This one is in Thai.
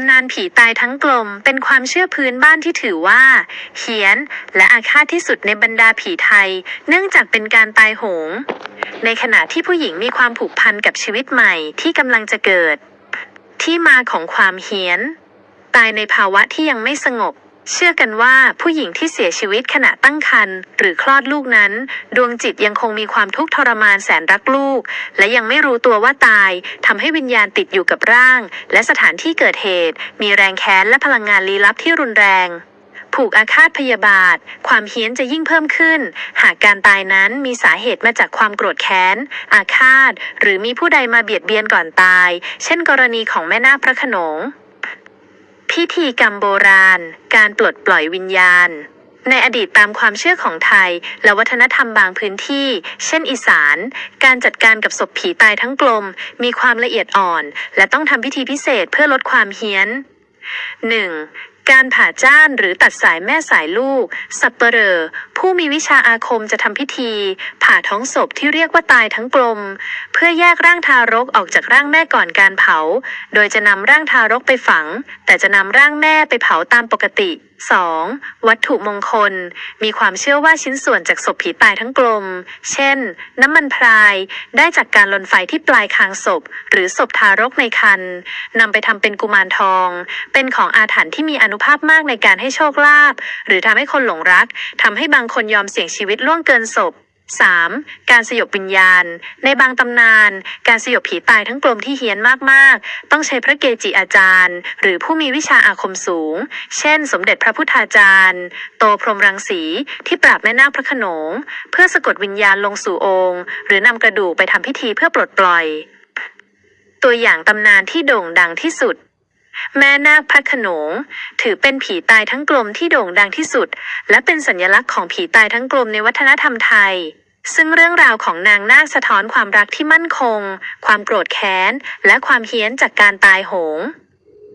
ำนานผีตายทั้งกลม เป็นความเชื่อพื้นบ้านที่ถือว่า เฮี้ยน และอาฆาตที่สุดในบรรดาผีไทย เนื่องจากเป็นการตายโหง ในขณะที่ผู้หญิงมีความผูกพันกับชีวิตใหม่ที่กำลังจะเกิด ที่มาของความเฮี้ยน ตายในภาวะที่ยังไม่สงบ เชื่อกันว่าผู้หญิงที่เสียชีวิตขณะตั้งครรภ์หรือคลอดลูกนั้น ดวงจิตยังคงมีความทุกข์ทรมานแสนรักลูก และยังไม่รู้ตัวว่าตายทำให้วิญญาณติดอยู่กับร่าง และสถานที่เกิดเหตุ มีแรงแค้นและพลังงานลี้ลับที่รุนแรง ผูกอาฆาตพยาบาท ความเฮี้ยนจะยิ่งเพิ่มขึ้น หากการตายนั้นมีสาเหตุมาจากความโกรธแค้น อาฆาต หรือมีผู้ใดมาเบียดเบียนก่อนตาย เช่น กรณีของแม่นาคพระโขนง พิธีกรรมโบราณ การปลดปล่อยวิญญาณ ในอดีตตามความเชื่อของไทย และวัฒนธรรมบางพื้นที่ เช่นอีสาน การจัดการกับศพผีตายทั้งกลม มีความละเอียดอ่อน และต้องทำพิธีพิเศษเพื่อลดความเฮี้ยน 1. การผ่าจ้านหรือตัดสายแม่สายลูก สับเปลอผู้มีวิชาอาคมจะทำพิธี ผ่าท้องศพที่เรียกว่าตายทั้งกลม เพื่อแยกร่างทารกออกจากร่างแม่ก่อนการเผา โดยจะนำร่างทารกไปฝัง แต่จะนำร่างแม่ไปเผาตามปกติ 2. วัตถุมงคล มีความเชื่อว่าชิ้นส่วนจากศพผีตายทั้งกลม เช่น น้ำมันพราย ได้จากการลนไฟที่ปลายคางศพ หรือศพทารกในครรภ์นำไปทำเป็นกุมารทอง เป็นของอาถรรพ์ที่มีอนุภาพมากในการให้โชคลาภ หรือทำให้คนหลงรัก ทำให้บางคนยอมเสี่ยงชีวิตล่วงเกินศพ 3. การสยบวิญญาณ ในบางตำนาน การสยบผีตายทั้งกลมที่เฮี้ยนมากๆ ต้องใช้พระเกจิอาจารย์ หรือผู้มีวิชาอาคมสูง เช่น สมเด็จพระพุทธาจารย์ โตพรหมรังสีที่ปราบแม่นาคพระขนง เพื่อสะกดวิญญาณลงสู่องค์ หรือนำกระดูกไปทำพิธีเพื่อปลดปล่อย ตัวอย่างตำนานที่โด่งดังที่สุด แม่นาคพระขนง ถือเป็นผีตายทั้งกลมที่โด่งดังที่สุด และเป็นสัญลักษณ์ของผีตายทั้งกลมในวัฒนธรรมไทย ซึ่งเรื่องราวของนางนาคสะท้อนความรักที่มั่นคง ความโกรธแค้น และความเฮี้ยนจากการตายโหง